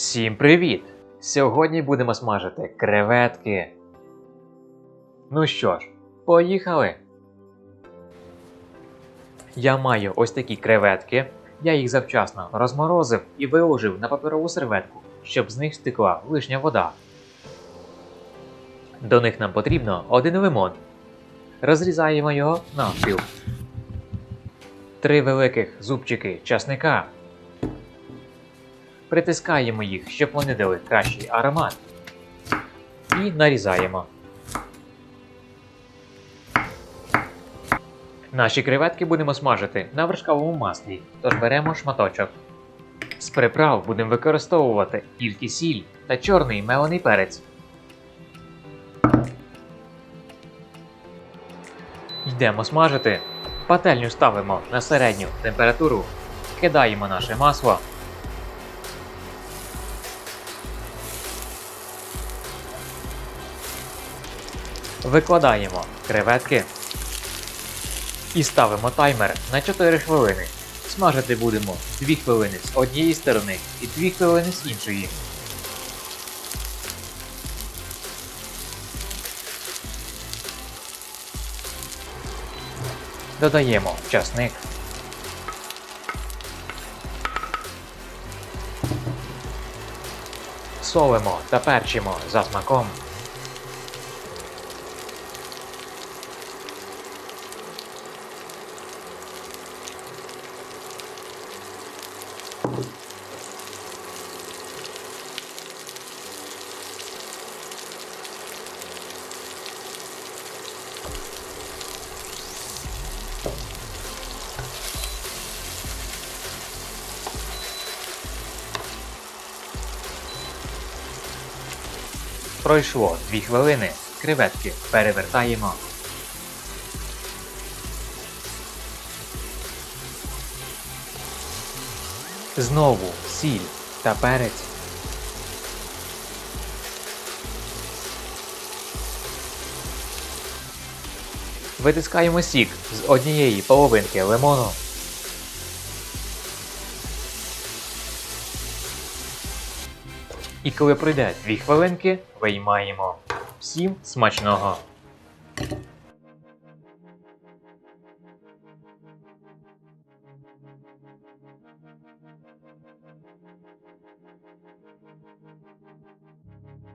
Всім привіт! Сьогодні будемо смажити креветки. Ну що ж, поїхали. Я маю ось такі креветки. Я їх завчасно розморозив і виложив на паперову серветку, щоб з них стекла лишня вода. До них нам потрібно один лимон. Розрізаємо його навпіл. Три великих зубчики часника. Притискаємо їх, щоб вони дали кращий аромат. І нарізаємо. Наші креветки будемо смажити на вершковому маслі, тож беремо шматочок. З приправ будемо використовувати тільки сіль та чорний мелений перець. Йдемо смажити. Пательню ставимо на середню температуру, кидаємо наше масло. Викладаємо креветки і ставимо таймер на 4 хвилини. Смажити будемо 2 хвилини з однієї сторони і 2 хвилини з іншої. Додаємо часник. Солимо та перчимо за смаком. Пройшло 2 хвилини. Креветки перевертаємо. Знову сіль та перець. Витискаємо сік з однієї половинки лимону. І коли пройде 2 хвилинки, виймаємо. Всім смачного!